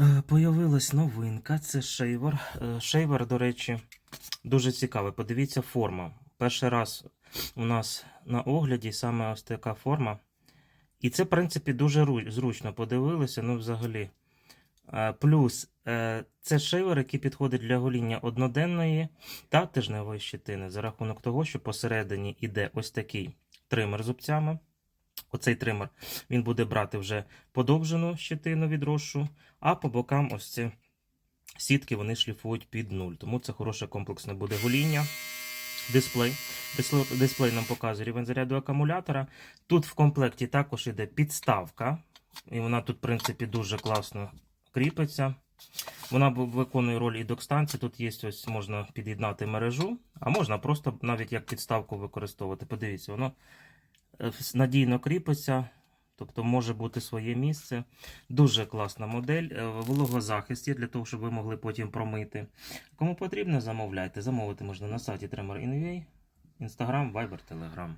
Е, Появилась новинка, це шейвер. Е, Шейвер, до речі, дуже цікавий. Подивіться, форма. Перший раз у нас на огляді саме ось така форма. І це, в принципі, дуже зручно подивилися, ну, взагалі. Е, Плюс це шейвер, який підходить для гоління одноденної та тижневої щетини, за рахунок того, що посередині йде ось такий тример зубцями. Оцей тример він буде брати вже подовжену щетину відросшу, а по бокам ось ці сітки вони шліфують під нуль. Тому це хороше комплексне буде гоління. Дисплей. Дисплей- нам показує рівень заряду акумулятора. Тут в комплекті також іде підставка, і вона тут, в принципі, дуже класно кріпиться. Вона виконує роль і док-станції. Тут є ось можна під'єднати мережу, а можна просто навіть як підставку використовувати. Подивіться, воно надійно кріпиться, тобто може бути своє місце. Дуже класна модель. е, Вологозахист є для того, щоб ви могли потім промити. Кому потрібно, замовляйте. Замовити можна на сайті Tremor.inua, Instagram, Viber, Telegram.